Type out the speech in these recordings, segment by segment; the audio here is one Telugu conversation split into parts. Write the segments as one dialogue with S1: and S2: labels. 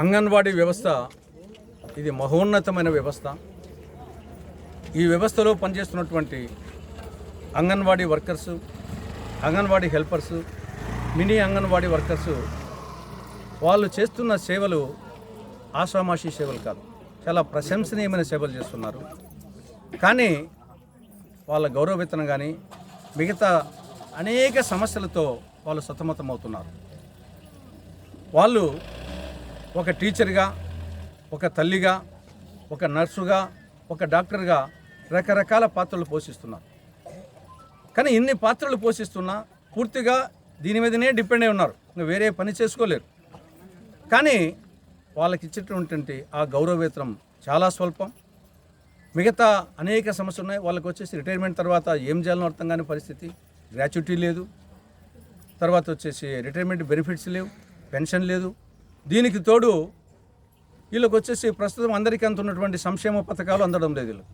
S1: అంగన్వాడీ వ్యవస్థ ఇది మహోన్నతమైన వ్యవస్థ. ఈ వ్యవస్థలో పనిచేస్తున్నటువంటి anganwadi workers anganwadi helpers mini anganwadi workers వాళ్ళు చేస్తున్న సేవలు ఆషామాషి సేవలు కాదు. చాలా ప్రశంసనీయమైన సేవలు చేస్తున్నారు. కానీ వాళ్ళ గౌరవ వేతనం కానీ మిగతా అనేక సమస్యలతో వాళ్ళు సతమతమవుతున్నారు. వాళ్ళు ఒక టీచర్గా ఒక తల్లిగా ఒక నర్సుగా ఒక డాక్టర్గా రకరకాల పాత్రలు పోషిస్తున్నారు కానీ ఇన్ని పాత్రలు పోషిస్తున్నా పూర్తిగా దీని మీదనే డిపెండ్ అయి ఉన్నారు. ఇంకా వేరే పని చేసుకోలేరు. కానీ వాళ్ళకి ఇచ్చేటటువంటి ఆ గౌరవేతరం చాలా స్వల్పం. మిగతా అనేక సమస్యలు ఉన్నాయి. వాళ్ళకి వచ్చేసి రిటైర్మెంట్ తర్వాత ఏం చేయాలని అర్థం కాని పరిస్థితి. గ్రాచ్యుటీ లేదు. తర్వాత వచ్చేసి రిటైర్మెంట్ బెనిఫిట్స్ లేవు. పెన్షన్ లేదు. దీనికి తోడు వీళ్ళకి వచ్చేసి ప్రస్తుతం అందరికీ అంత ఉన్నటువంటి సంక్షేమ పథకాలు అందడం లేదు వీళ్ళు.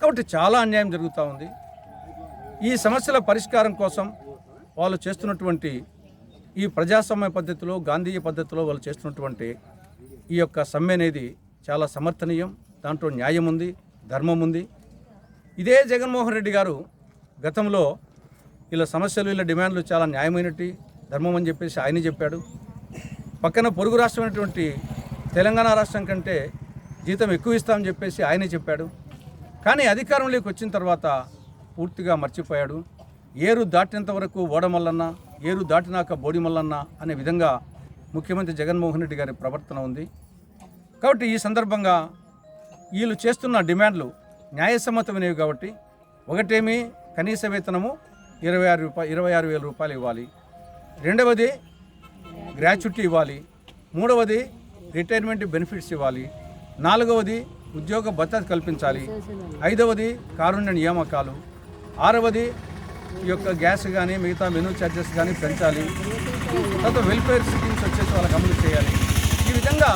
S1: కాబట్టి చాలా అన్యాయం జరుగుతూ ఉంది. ఈ సమస్యల పరిష్కారం కోసం వాళ్ళు చేస్తున్నటువంటి ఈ ప్రజాస్వామ్య పద్ధతిలో గాంధీయ పద్ధతిలో వాళ్ళు చేస్తున్నటువంటి ఈ యొక్క సమ్మె అనేది చాలా సమర్థనీయం. దాంట్లో న్యాయం ఉంది ధర్మం ఉంది. ఇదే జగన్మోహన్ రెడ్డి గారు గతంలో వీళ్ళ సమస్యలు వీళ్ళ డిమాండ్లు చాలా న్యాయమైనట్టు ధర్మం అని చెప్పేసి ఆయన చెప్పాడు. పక్కన పొరుగు రాష్ట్రమైనటువంటి తెలంగాణ రాష్ట్రం కంటే జీతం ఎక్కువ ఇస్తామని చెప్పేసి ఆయనే చెప్పాడు. కానీ అధికారంలోకి వచ్చిన తర్వాత పూర్తిగా మర్చిపోయాడు. ఏరు దాటినంత వరకు ఓడమల్లన్న ఏరు దాటినాక బోడిమల్లన్న అనే విధంగా ముఖ్యమంత్రి జగన్మోహన్ రెడ్డి గారి ప్రవర్తన ఉంది. కాబట్టి ఈ సందర్భంగా వీళ్ళు చేస్తున్న డిమాండ్లు న్యాయసమ్మతమైనవి కాబట్టి ఒకటేమి కనీస వేతనము ఇరవై ఆరు రూపాయ ఇరవై ఆరు వేల రూపాయలు ఇవ్వాలి. రెండవది గ్రాచ్యుటీ ఇవ్వాలి. మూడవది రిటైర్మెంట్ బెనిఫిట్స్ ఇవ్వాలి. నాలుగవది ఉద్యోగ భద్రత కల్పించాలి. ఐదవది కారుణ్య నియామకాలు. ఆరవది ఈ యొక్క గ్యాస్ కానీ మిగతా మెనూ ఛార్జెస్ కానీ పెంచాలి. తర్వాత వెల్ఫేర్ స్కీమ్స్ వచ్చేసి వాళ్ళకి అమలు చేయాలి. ఈ విధంగా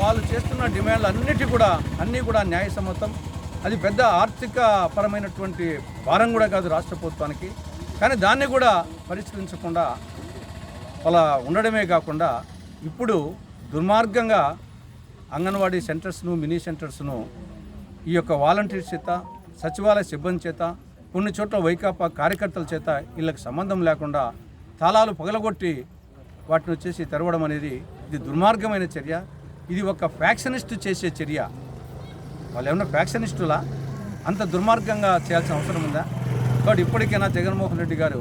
S1: వాళ్ళు చేస్తున్న డిమాండ్లు అన్నిటి కూడా అన్నీ కూడా న్యాయసమ్మతం. అది పెద్ద ఆర్థిక పరమైనటువంటి భారం కూడా కాదు రాష్ట్ర ప్రభుత్వానికి. కానీ దాన్ని కూడా పరిష్కరించకుండా అలా ఉండడమే కాకుండా ఇప్పుడు దుర్మార్గంగా అంగన్వాడీ సెంటర్స్ను మినీ సెంటర్స్ను ఈ యొక్క వాలంటీర్ చేత సచివాలయ సిబ్బంది చేత కొన్ని చోట్ల వైకాపా కార్యకర్తల చేత వీళ్ళకి సంబంధం లేకుండా తాళాలు పగలగొట్టి వాటిని వచ్చేసి తెరవడం అనేది ఇది దుర్మార్గమైన చర్య. ఇది ఒక ఫ్యాక్షనిస్ట్ చేసే చర్య. వాళ్ళు ఏమన్నా ఫ్యాక్షనిస్టులా? అంత దుర్మార్గంగా చేయాల్సిన అవసరం ఉందా? కాబట్టి ఇప్పటికైనా జగన్మోహన్ రెడ్డి గారు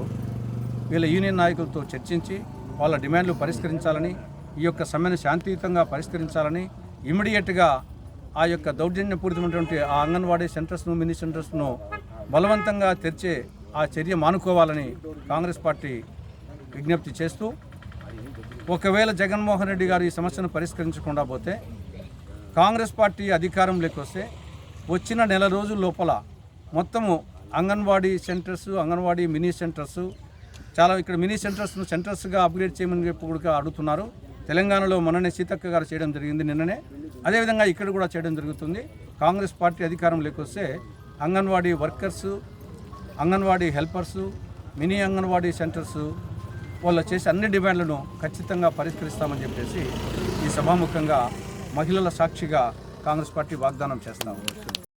S1: వీళ్ళ యూనియన్ నాయకులతో చర్చించి వాళ్ళ డిమాండ్లు పరిష్కరించాలని ఈ యొక్క సమ్మెను శాంతియుతంగా పరిష్కరించాలని ఇమీడియట్గా ఆ యొక్క దౌర్జన్యపూరితమైనటువంటి ఆ అంగన్వాడీ సెంటర్స్ను మినీ సెంటర్స్ను బలవంతంగా తెరిచే ఆ చర్య మానుకోవాలని కాంగ్రెస్ పార్టీ విజ్ఞప్తి చేస్తూ ఒకవేళ జగన్మోహన్ రెడ్డి గారు ఈ సమస్యను పరిష్కరించకుండా పోతే కాంగ్రెస్ పార్టీ అధికారంలోకి వస్తే వచ్చిన నెల రోజుల లోపల మొత్తము anganwadi centres anganwadi mini centres చాలా ఇక్కడ మినీ సెంటర్స్ను సెంటర్స్గా అప్గ్రేడ్ చేయమని చెప్పి కూడా అడుగుతున్నారు. తెలంగాణలో మొన్ననే సీతక్క గారు చేయడం జరిగింది నిన్ననే. అదేవిధంగా ఇక్కడ కూడా చేయడం జరుగుతుంది. కాంగ్రెస్ పార్టీ అధికారం లేకొస్తే anganwadi workers anganwadi helpers mini anganwadi centres వాళ్ళు చేసే అన్ని డిమాండ్లను ఖచ్చితంగా పరిష్కరిస్తామని చెప్పేసి ఈ సభాముఖంగా మహిళల సాక్షిగా కాంగ్రెస్ పార్టీ వాగ్దానం చేస్తాము